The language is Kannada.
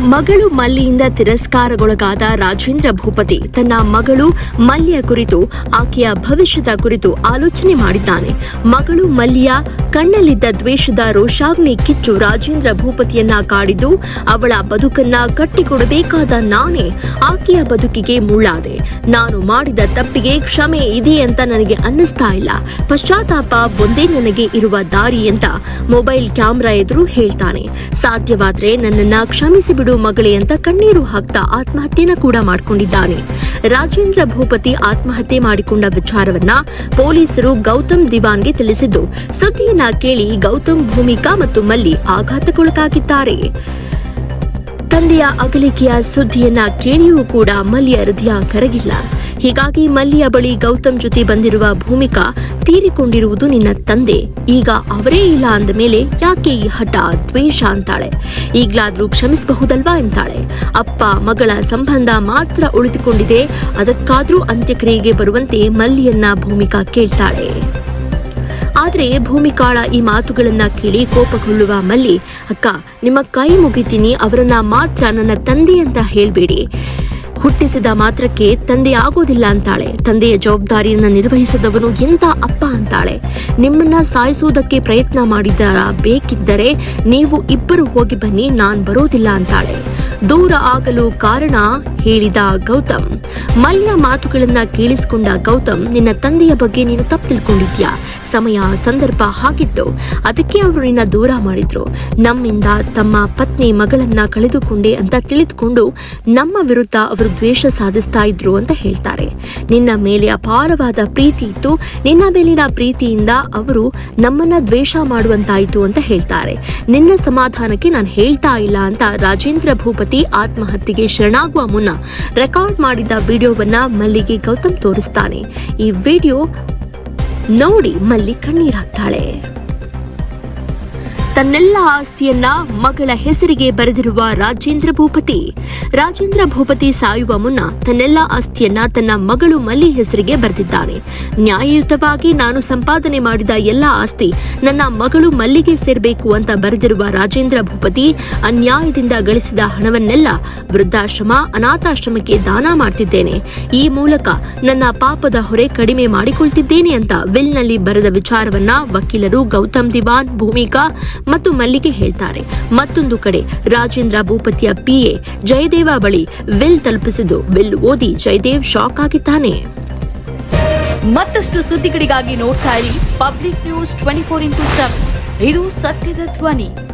ಮಗಳು ಮಲ್ಲಿಯಿಂದ ತಿರಸ್ಕಾರಗೊಳಗಾದ ರಾಜೇಂದ್ರ ಭೂಪತಿ ತನ್ನ ಮಗಳು ಮಲ್ಯ ಕುರಿತು, ಆಕೆಯ ಭವಿಷ್ಯದ ಕುರಿತು ಆಲೋಚನೆ ಮಾಡಿದ್ದಾನೆ. ಮಗಳು ಮಲ್ಯ ಕಣ್ಣಲ್ಲಿದ್ದ ದ್ವೇಷದ ರೋಷಾಗ್ನಿ ಕಿಚ್ಚು ರಾಜೇಂದ್ರ ಭೂಪತಿಯನ್ನ ಕಾಡಿದ್ದು, ಅವಳ ಬದುಕನ್ನ ಕಟ್ಟಿಕೊಡಬೇಕಾದ ನಾನೇ ಆಕೆಯ ಬದುಕಿಗೆ ಮುಳ್ಳಾದೆ. ನಾನು ಮಾಡಿದ ತಪ್ಪಿಗೆ ಕ್ಷಮೆ ಇದೆ ಅಂತ ನನಗೆ ಅನ್ನಿಸ್ತಾ ಇಲ್ಲ. ಪಶ್ಚಾತ್ತಾಪ ಒಂದೇ ನನಗೆ ಇರುವ ದಾರಿ ಅಂತ ಮೊಬೈಲ್ ಕ್ಯಾಮ್ರಾ ಎದುರು ಹೇಳ್ತಾನೆ. ಸಾಧ್ಯವಾದ್ರೆ ನನ್ನನ್ನ ಕ್ಷಮಿಸಿ ಬಿಡು ಮಗಳೇ ಅಂತ ಕಣ್ಣೀರು ಹಾಕ್ತಾ ಆತ್ಮಹತ್ಯೆನ ಕೂಡ ಮಾಡಿಕೊಂಡಿದ್ದಾನೆ. ರಾಜೇಂದ್ರ ಭೂಪತಿ ಆತ್ಮಹತ್ಯೆ ಮಾಡಿಕೊಂಡ ವಿಚಾರವನ್ನ ಪೊಲೀಸರು ಗೌತಮ್ ದಿವಾನ್ಗೆ ತಿಳಿಸಿದ್ದು, ಸುದ್ದಿಯನ್ನ ಕೇಳಿ ಗೌತಮ್ ಭೂಮಿಕಾ ಮತ್ತು ಮಲ್ಲಿ ಆಘಾತಕ್ಕೊಳಗಾಗಿದ್ದಾರೆ. ತಂದೆಯ ಅಗಲಿಕೆಯ ಸುದ್ದಿಯನ್ನ ಕೇಳಿಯೂ ಕೂಡ ಮಲ್ಲಿಯ ಹೃದಯ ಕರಗಿಲ್ಲ. ಹೀಗಾಗಿ ಮಲ್ಲಿಯ ಬಳಿ ಗೌತಮ್ ಜೊತೆ ಬಂದಿರುವ ಭೂಮಿಕಾ ತೀರಿಕೊಂಡಿರುವುದು ನಿನ್ನ ತಂದೆ. ಈಗ ಅವರೇ ಇಲ್ಲ ಅಂದ ಮೇಲೆ ಯಾಕೆ ಈ ಹಠ ದ್ವೇಷ ಅಂತಾಳೆ? ಈಗ್ಲಾದ್ರೂ ಕ್ಷಮಿಸಬಹುದಲ್ವಾ ಅಂತಾಳೆ. ಅಪ್ಪ ಮಗಳ ಸಂಬಂಧ ಮಾತ್ರ ಉಳಿದುಕೊಂಡಿದೆ. ಅದಕ್ಕಾದ್ರೂ ಅಂತ್ಯಕ್ರಿಯೆಗೆ ಬರುವಂತೆ ಮಲ್ಲಿಯನ್ನ ಭೂಮಿಕಾ ಕೇಳ್ತಾಳೆ. ಆದರೆ ಭೂಮಿಕಾಳ ಈ ಮಾತುಗಳನ್ನ ಕೇಳಿ ಕೋಪಗೊಳ್ಳುವ ಮಲ್ಲಿ, ಅಕ್ಕ, ನಿಮ್ಮ ಕೈ ಮುಗಿತೀನಿ, ಅವರನ್ನ ಮಾತ್ರ ನನ್ನ ತಂದೆ ಅಂತ ಹೇಳ್ಬೇಡಿ. ಹುಟ್ಟಿಸಿದ ಮಾತ್ರಕ್ಕೆ ತಂದೆ ಆಗೋದಿಲ್ಲ ಅಂತಾಳೆ. ತಂದೆಯ ಜವಾಬ್ದಾರಿಯನ್ನ ನಿರ್ವಹಿಸದವನು ಎಂತ ಅಪ್ಪ ಅಂತಾಳೆ. ನಿಮ್ಮನ್ನ ಸಾಯಿಸುವುದಕ್ಕೆ ಪ್ರಯತ್ನ ಮಾಡಿದಾರ ಬೇಕಿದ್ದರೆ ನೀವು ಇಬ್ಬರು ಹೋಗಿ ಬನ್ನಿ, ನಾನ್ ಬರೋದಿಲ್ಲ ಅಂತಾಳೆ. ದೂರ ಆಗಲು ಕಾರಣ ಹೇಳಿದ ಗೌತಮ್. ಮಲ್ಲಿನ ಮಾತುಗಳನ್ನ ಕೇಳಿಸಿಕೊಂಡ ಗೌತಮ್, ನಿನ್ನ ತಂದೆಯ ಬಗ್ಗೆ ನೀನು ತಪ್ಪು ತಿಳ್ಕೊಂಡಿದ್ಯಾ? ಸಮಯ ಸಂದರ್ಭ ಹಾಗಿತ್ತು ಅದಕ್ಕೆ ಅವರನ್ನ ದೂರ ಮಾಡಿದ್ರು. ನಮ್ಮಿಂದ ತಮ್ಮ ಪತ್ನಿ ಮಗಳನ್ನ ಕಳೆದುಕೊಂಡೆ ಅಂತ ತಿಳಿದುಕೊಂಡು ನಮ್ಮ ವಿರುದ್ಧ ಅವರು ದ್ವೇಷ ಸಾಧಿಸ್ತಾ ಇದ್ರು ಅಂತ ಹೇಳ್ತಾರೆ. ನಿನ್ನ ಮೇಲೆ ಅಪಾರವಾದ ಪ್ರೀತಿ ಇತ್ತು. ನಿನ್ನ ಮೇಲಿನ ಪ್ರೀತಿಯಿಂದ ಅವರು ನಮ್ಮನ್ನ ದ್ವೇಷ ಮಾಡುವಂತಾಯಿತು ಅಂತ ಹೇಳ್ತಾರೆ. ನಿನ್ನ ಸಮಾಧಾನಕ್ಕೆ ನಾನು ಹೇಳ್ತಾ ಇಲ್ಲ ಅಂತ ರಾಜೇಂದ್ರ ಭೂಪತಿ ಆತ್ಮಹತ್ಯೆಗೆ ಶರಣಾಗುವ ಮುನ್ನ ರೆಕಾರ್ಡ್ ಮಾಡಿದ ವಿಡಿಯೋವನ್ನ ಮಲ್ಲಿಗೆ ಗೌತಮ್ ತೋರಿಸ್ತಾನೆ. ಈ ವಿಡಿಯೋ ನೋಡಿ ಮಲ್ಲಿ ಕಣ್ಣೀರಾಗ್ತಾಳೆ ತನ್ನೆಲ್ಲ ಆಸ್ತಿಯನ್ನ ಮಗಳ ಹೆಸರಿಗೆ ಬರೆದಿರುವ ರಾಜೇಂದ್ರ ಭೂಪತಿ. ರಾಜೇಂದ್ರ ಭೂಪತಿ ಸಾಯುವ ಮುನ್ನ ತನ್ನೆಲ್ಲ ಆಸ್ತಿಯನ್ನ ತನ್ನ ಮಗಳು ಮಲ್ಲಿ ಹೆಸರಿಗೆ ಬರೆದಿದ್ದಾನೆ. ನ್ಯಾಯಯುತವಾಗಿ ನಾನು ಸಂಪಾದನೆ ಮಾಡಿದ ಎಲ್ಲ ಆಸ್ತಿ ನನ್ನ ಮಗಳು ಮಲ್ಲಿಗೆ ಸೇರಬೇಕು ಅಂತ ಬರೆದಿರುವ ರಾಜೇಂದ್ರ ಭೂಪತಿ ಅನ್ಯಾಯದಿಂದ ಗಳಿಸಿದ ಹಣವನ್ನೆಲ್ಲ ವೃದ್ಧಾಶ್ರಮ, ಅನಾಥಾಶ್ರಮಕ್ಕೆ ದಾನ ಮಾಡ್ತಿದ್ದೇನೆ. ಈ ಮೂಲಕ ನನ್ನ ಪಾಪದ ಹೊರೆ ಕಡಿಮೆ ಮಾಡಿಕೊಳ್ತಿದ್ದೇನೆ ಅಂತ ವಿಲ್ನಲ್ಲಿ ಬರೆದ ವಿಚಾರವನ್ನ ವಕೀಲರು ಗೌತಮ್ ದಿವಾನ್ ಭೂಮಿಕಾ ಮತ್ತು ಮಲ್ಲಿಗೆ ಹೇಳ್ತಾರೆ. ಮತ್ತೊಂದು ಕಡೆ, ರಾಜೇಂದ್ರ ಭೂಪತಿಯ ಪಿಎ ಜಯದೇವ ಬಳಿ ವಿಲ್ ತಲುಪಿಸಿದ್ದು. ವಿಲ್ ಓದಿ ಜಯದೇವ್ ಶಾಕ್ ಆಗಿದ್ದಾನೆ. ಮತ್ತಷ್ಟು ಸುದ್ದಿಗಳಿಗಾಗಿ ನೋಡ್ತಾ ಇರಿ Public News twenty four into seven. ಇದು ಸತ್ಯದ ಧ್ವನಿ.